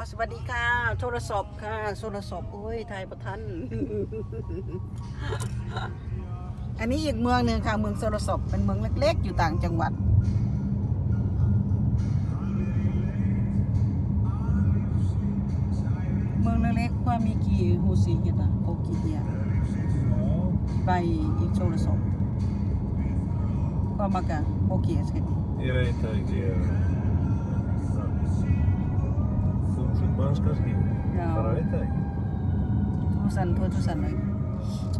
อสวัสดีค่ะ โทรศัพท์ค่ะ โทรศัพท์โอ้ยไทยประทัน อันนี้อีกเมืองหนึ่งค่ะ เมืองโทรศัพท์เป็นเมืองเล็ก ๆ อยู่ต่างจังหวัด เมืองเล็กๆว่ามีกี่ฮูซีกันนะโอกี่เดียไปอีกโทรศัพท์ว่ามากันโอเคสกัน Ég veit það ekki. Manns kannski. Já. Bara veit það ekki. tusen, två tusen nu.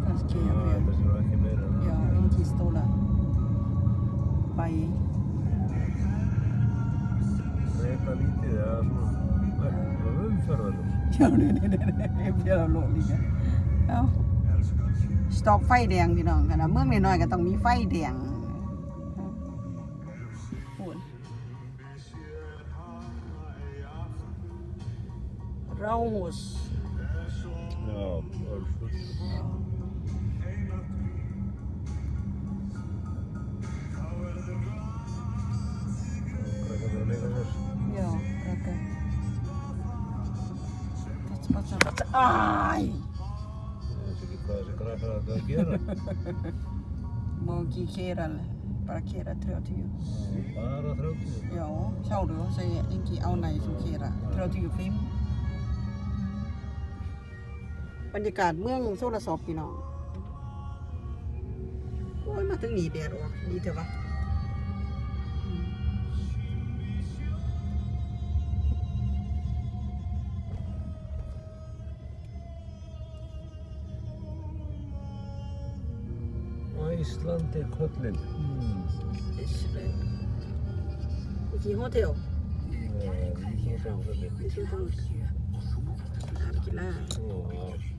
Kanske Já, jag vet. þetta sé nú ekki meira en Ja, það. en kistóla. Bæ. Það er eitthvað lítið eða svona eitthvað umferðarljós. Ja, det är det. Det är fjärde låt lika. Ja. Stopp ไฟแดงพี่น้องกันนะเมืองน้อยๆก็ต้องมีไฟแดง Ráhús Já, Ölfus Krakkarnir að leika hér Já, krakkar Þetta er bara það Æj! Ég veit ekki hvað þessi krakkar að það gera Má ekki kera alveg bara kera 30 Bara 30? Já, sjáðu, það segir engi ánægi sem kera 35 บรรยากาศเมืองโซลาซอบพี่น้องโอ้ยมาถึงนี่แดดออกดีเถอะวะอืม Ísland er köllin. Hmm. Ísrael. Ekki í hótel. Nei, Ísland er köllin. Ekki í hótel. Það er ekki lega. Ó, það kemst ekki lengra. Má ekki bara. Ah, hérna. Halló. Þetta er lókað. Þetta er lókað, lókað völlur. Mm. ช่วยกันแ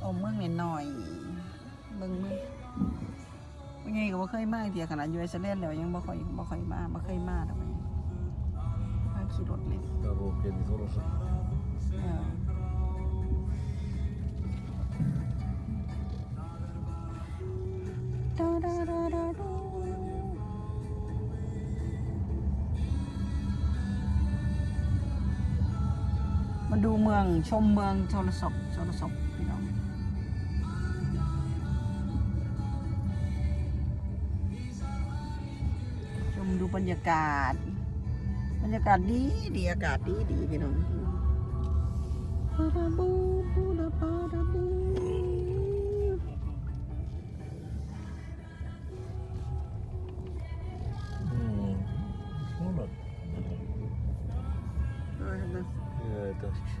เมืองออมบันออมเมืองเนี่ยหน่อยเมืองเมืองเป็นไงก็บ่เคยมาเดียวขนาดอยู่ไอซ์แลนด์แล้วยังบ่ค่อยบ่ค่อยมาบ่เคยมาทำไมมาขี่รถเลย Það er ókið í Þorlásson. เออดาดาดาดาดามาดูเมืองชมเมืองโทรศัพท์โทรศัพท์พี่น้อง บรรยากาศ บรรยากาศดีดีอากาศดีดีพี่น้องปาราบูปูราปาราบู Mm. Svona. Hvað er þetta? Ég veit ekki.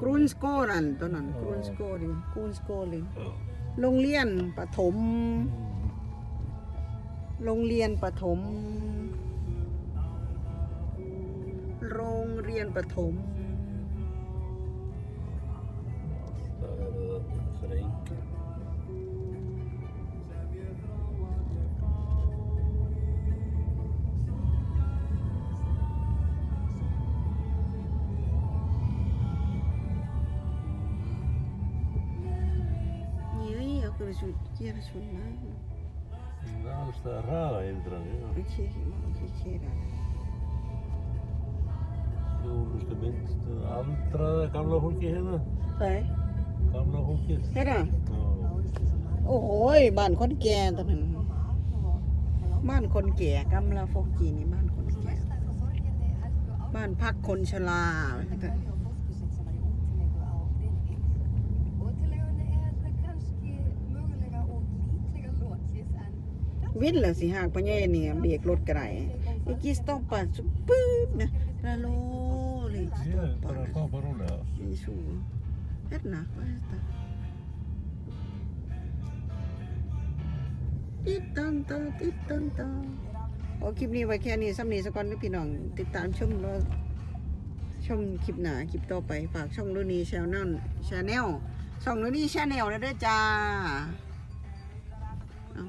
Grunnskólan ตัวนั้น Grunnskólan Grunnskólan โรงเรียนประถมโรงเรียนประถมโรงเรียนประถมเออ þreng. Jöi, okkur er svo gera svona Það er alls það hraða hindranir. ekki, ekki kera Þjónustu mynd, aldraða gamla fólki hérna. Nei, Gamla fólkið. herra Já. โอ้ยบ้านคนแก่ตอนนั้นบ้านคนแก่กำลาฟกกีนี่บ้านคนแก่บ้านพักคนชรา วินแล้วสิหากพ่อใหญ่เนี่ยเบรกรถกระไรอีกสต็อปป่ะสุปึ๊บนะละโลเลยสต็อป er ป่ะ bara að stoppa rólega. í sú hérna, hvað er þetta dittanda, dittanda โอ้คลิปนี้ไว้แค่นี้ซ้ำนี้สักก่อนเด้อพี่น้อง ติดตามชมแล้วชมคลิปหนาคลิปต่อไป ฝากช่องรุ่นีแชนแนลชาแนลช่องรุ่นีชาแนลนะเด้อจ้าเอา